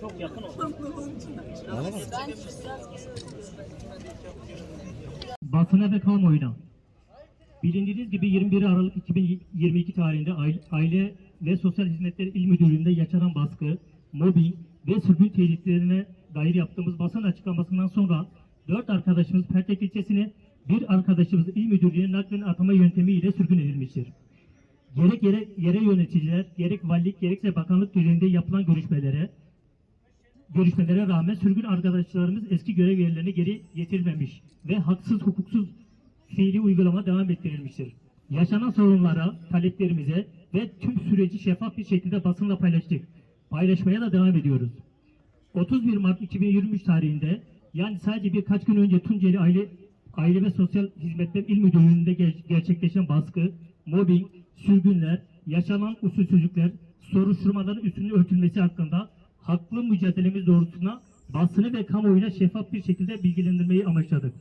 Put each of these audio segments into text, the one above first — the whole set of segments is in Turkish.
Çok yakın oldu. Basına ve kamuoyuna. Bilindiğiniz gibi 21 Aralık 2022 tarihinde Aile- ve Sosyal Hizmetler İl Müdürlüğü'nde yaşanan baskı, mobbing ve sürgün tehditlerine dair yaptığımız basın açıklamasından sonra 4 arkadaşımız Pertek ilçesine, bir arkadaşımız İl Müdürlüğü'ne naklen atama yöntemiyle sürgün edilmiştir. Gerek yere, yere yöneticiler, gerek valilik, gerekse bakanlık düzeyinde yapılan görüşmelere, görüşmelere rağmen sürgün arkadaşlarımız eski görev yerlerine geri getirilmemiş ve haksız hukuksuz fiili uygulama devam ettirilmiştir. Yaşanan sorunlara, taleplerimize ve tüm süreci şeffaf bir şekilde basınla paylaştık. Paylaşmaya da devam ediyoruz. 31 Mart 2023 tarihinde yani sadece birkaç gün önce Tunceli Aile Aile ve Sosyal Hizmetler İl Müdürlüğü'nde ger- gerçekleşen baskı, mobbing, sürgünler, yaşanan usulsüzlükler, soruşturmaların üstünün örtülmesi hakkında haklı mücadelemiz doğrultusunda basını ve kamuoyuna şeffaf bir şekilde bilgilendirmeyi amaçladık.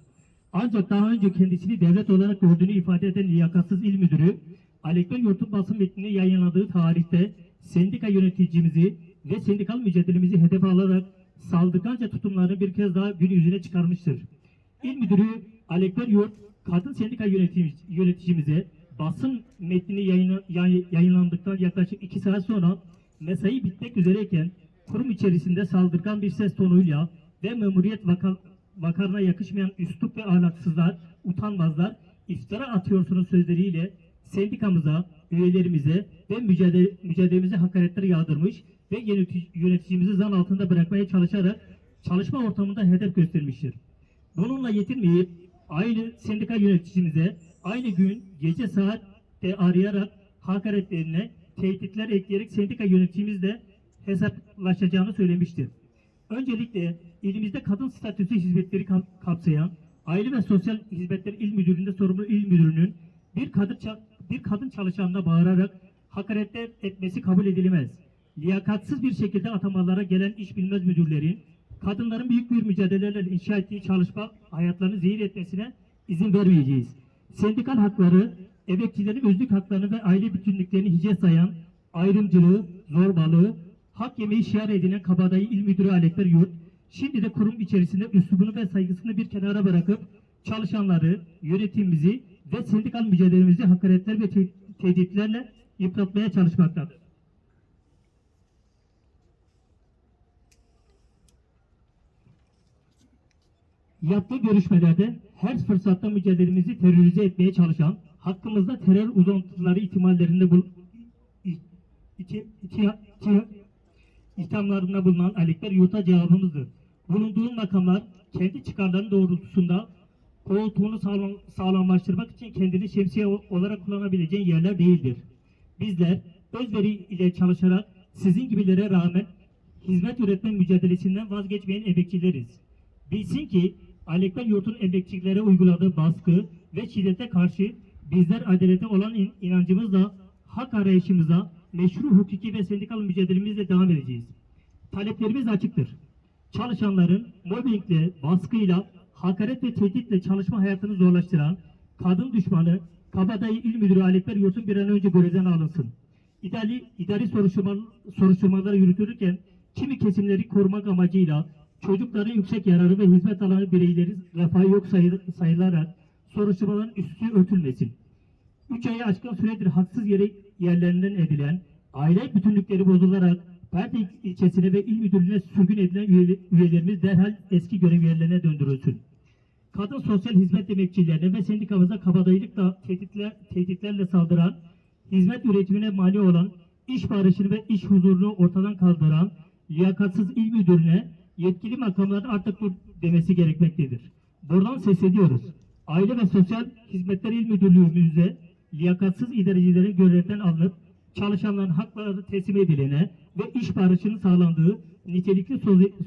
Ancak daha önce kendisini devlet olarak gördüğünü ifade eden liyakatsız il müdürü, Alekber Yurt'un basın metnini yayınladığı tarihte sendika yöneticimizi ve sendikal mücadelemizi hedefe alarak saldırganca tutumlarını bir kez daha gün yüzüne çıkarmıştır. İl müdürü Alekber Yurt, kadın sendika yönetici- yöneticimize basın metnini yayınlandıktan yaklaşık iki saat sonra mesai bitmek üzereyken kurum içerisinde saldırgan bir ses tonuyla ve memuriyet vaka, vakarına yakışmayan üslup ve ahlaksızlar, utanmazlar iftira atıyorsunuz sözleriyle sendikamıza, üyelerimize ve mücadele, mücadelemize hakaretler yağdırmış ve yönetici, yöneticimizi zan altında bırakmaya çalışarak çalışma ortamında hedef göstermiştir. Bununla yetinmeyip aynı sendika yöneticimize aynı gün gece saatte arayarak hakaretlerine tehditler ekleyerek sendika yöneticimizle hesaplaşacağını söylemiştir. Öncelikle ilimizde kadın statüsü hizmetleri kap- kapsayan Aile ve Sosyal Hizmetler İl Müdürlüğü'nde sorumlu il müdürünün bir kadın bir kadın çalışanına bağırarak hakaretler etmesi kabul edilemez. Liyakatsız bir şekilde atamalara gelen iş bilmez müdürlerin kadınların büyük bir mücadelelerle inşa ettiği çalışma hayatlarını zehir etmesine izin vermeyeceğiz. Sendikal hakları, emekçilerin özlük haklarını ve aile bütünlüklerini hice sayan ayrımcılığı, zorbalığı, hak yemeği şiar edinen kabadayı il müdürü Alekber Yurt, şimdi de kurum içerisinde üslubunu ve saygısını bir kenara bırakıp çalışanları, yönetimimizi ve sendikal mücadelemizi hakaretler ve te- tehditlerle yıpratmaya çalışmaktadır. Yaptığı görüşmelerde her fırsatta mücadelemizi terörize etmeye çalışan, hakkımızda terör uzantıları ihtimallerinde bul ithamlarında bulunan Alekber Yurt'a cevabımızdır. Bulunduğun makamlar kendi çıkarlarının doğrultusunda koltuğunu sağlam, sağlamlaştırmak için kendini şemsiye olarak kullanabileceğin yerler değildir. Bizler özveri ile çalışarak sizin gibilere rağmen hizmet üretme mücadelesinden vazgeçmeyen emekçileriz. Bilsin ki Alekber Yurt'un emekçilere uyguladığı baskı ve şiddete karşı bizler adalete olan in- inancımızla hak arayışımıza meşru hukuki ve sendikal mücadelemizle devam edeceğiz. Taleplerimiz açıktır. Çalışanların mobbingle, baskıyla, hakaret ve tehditle çalışma hayatını zorlaştıran kadın düşmanı Kabadayı İl Müdürü Alekber Yurt'un bir an önce görevden alınsın. İdari, idari soruşturma, soruşturmaları yürütülürken kimi kesimleri korumak amacıyla çocukların yüksek yararı ve hizmet alanı bireyleri refahı yok sayı- sayılarak soruşturmaların üstü örtülmesin. 3 ayı aşkın süredir haksız yere yerlerinden edilen, aile bütünlükleri bozularak Pertek ilçesine ve il müdürlüğüne sürgün edilen üye- üyelerimiz derhal eski görev yerlerine döndürülsün. Kadın sosyal hizmet emekçilerine ve sendikamıza kabadayılıkla tehditler, tehditlerle saldıran, hizmet üretimine mani olan, iş barışını ve iş huzurunu ortadan kaldıran, liyakatsız il müdürüne yetkili makamların artık dur demesi gerekmektedir. Buradan sesleniyoruz. Aile ve Sosyal Hizmetler İl Müdürlüğümüzde liyakatsız idarecilerin görevden alınıp çalışanların hakları teslim edilene ve iş barışının sağlandığı nitelikli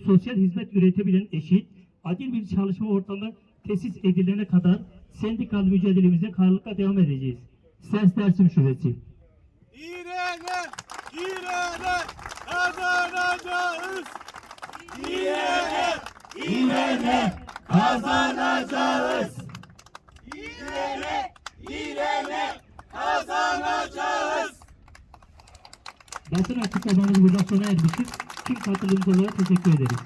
sosyal hizmet üretebilen eşit, adil bir çalışma ortamı tesis edilene kadar sendikal mücadelemize kararlılıkla devam edeceğiz. Ses Dersim Şubesi. İrene, İrene kazanacağız. İrene, İrene kazanacağız. İrene, İrene kazanacağız. Basın açıklamamız burada sona ermiştir. Tüm katılımcılara teşekkür ederiz.